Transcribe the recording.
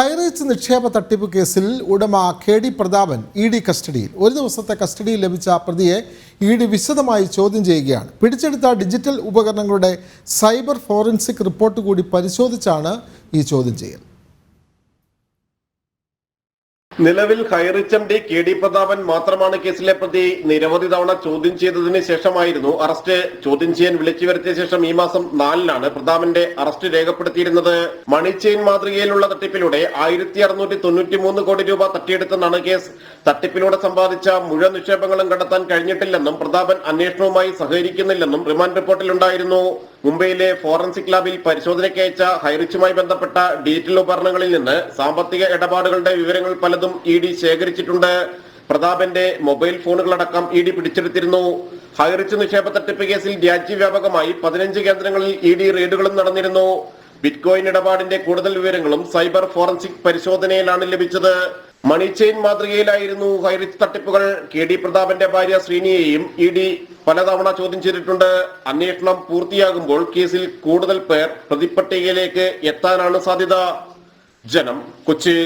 High range നിക്ഷേപ തട്ടിപ്പ് കേസിൽ ഉടമ K D Prathapan E D കസ്റ്റഡിയിൽ. ഒരു ദിവസത്തെ കസ്റ്റഡിയിൽ ലഭിച്ച പ്രതിയെ ഇ ഡി വിശദമായി ചോദ്യം ചെയ്യുകയാണ്. പിടിച്ചെടുത്ത ഡിജിറ്റൽ ഉപകരണങ്ങളുടെ സൈബർ ഫോറൻസിക് റിപ്പോർട്ട് കൂടി പരിശോധിച്ചാണ് ഈ ചോദ്യം ചെയ്യൽ. നിലവിൽ Highrich D K D Prathapan മാത്രമാണ് കേസിലെ പ്രതി. നിരവധി തവണ ചോദ്യം ചെയ്തതിന് ശേഷമായിരുന്നു അറസ്റ്റ്. ചോദ്യം ചെയ്യാൻ വിളിച്ചു വരുത്തിയ ശേഷം ഈ മാസം നാലിനാണ് പ്രതാപന്റെ അറസ്റ്റ് രേഖപ്പെടുത്തിയിരുന്നത്. മണി ചെയിൻ മാതൃകയിലുള്ള തട്ടിപ്പിലൂടെ ആയിരത്തി അറുന്നൂറ്റി തൊണ്ണൂറ്റി മൂന്ന് കോടി രൂപ തട്ടിയെടുത്തെന്നാണ് കേസ്. തട്ടിപ്പിലൂടെ സമ്പാദിച്ച മുഴുവൻ നിക്ഷേപങ്ങളും കണ്ടെത്താൻ കഴിഞ്ഞിട്ടില്ലെന്നും പ്രതാപൻ അന്വേഷണവുമായി സഹകരിക്കുന്നില്ലെന്നും റിമാൻഡ് റിപ്പോർട്ടിലുണ്ടായിരുന്നു. മുംബൈയിലെ ഫോറൻസിക് ലാബിൽ പരിശോധനയ്ക്ക് അയച്ച ഹൈറിച്ചുമായി ബന്ധപ്പെട്ട ഡിജിറ്റൽ ഉപകരണങ്ങളിൽ നിന്ന് സാമ്പത്തിക ഇടപാടുകളുടെ വിവരങ്ങൾ പലതും ഇ ഡി ശേഖരിച്ചിട്ടുണ്ട്. പ്രതാപന്റെ മൊബൈൽ ഫോണുകളടക്കം ഇ ഡി പിടിച്ചെടുത്തിരുന്നു. ഹൈറിച്ച് നിക്ഷേപ തട്ടിപ്പ് കേസിൽ രാജ്യവ്യാപകമായി പതിനഞ്ച് കേന്ദ്രങ്ങളിൽ ഇ ഡി റെയ്ഡുകളും നടന്നിരുന്നു. ബിറ്റ്കോയിൻ ഇടപാടിന്റെ കൂടുതൽ വിവരങ്ങളും സൈബർ ഫോറൻസിക് പരിശോധനയിലാണ് ലഭിച്ചത്. മണി ചെയിൻ മാതൃകയിലായിരുന്നു ഹൈറിച്ച് തട്ടിപ്പുകൾ. കെ ഡി പ്രതാപന്റെ ഭാര്യ ശ്രീനിയെയും ഇ ഡി പലതവണ ചോദ്യം ചെയ്തിട്ടുണ്ട്. അന്വേഷണം പൂർത്തിയാകുമ്പോൾ കേസിൽ കൂടുതൽ പേർ പ്രതിപ്പട്ടികയിലേക്ക് എത്താനാണ് സാധ്യത. ജനം കൊച്ചി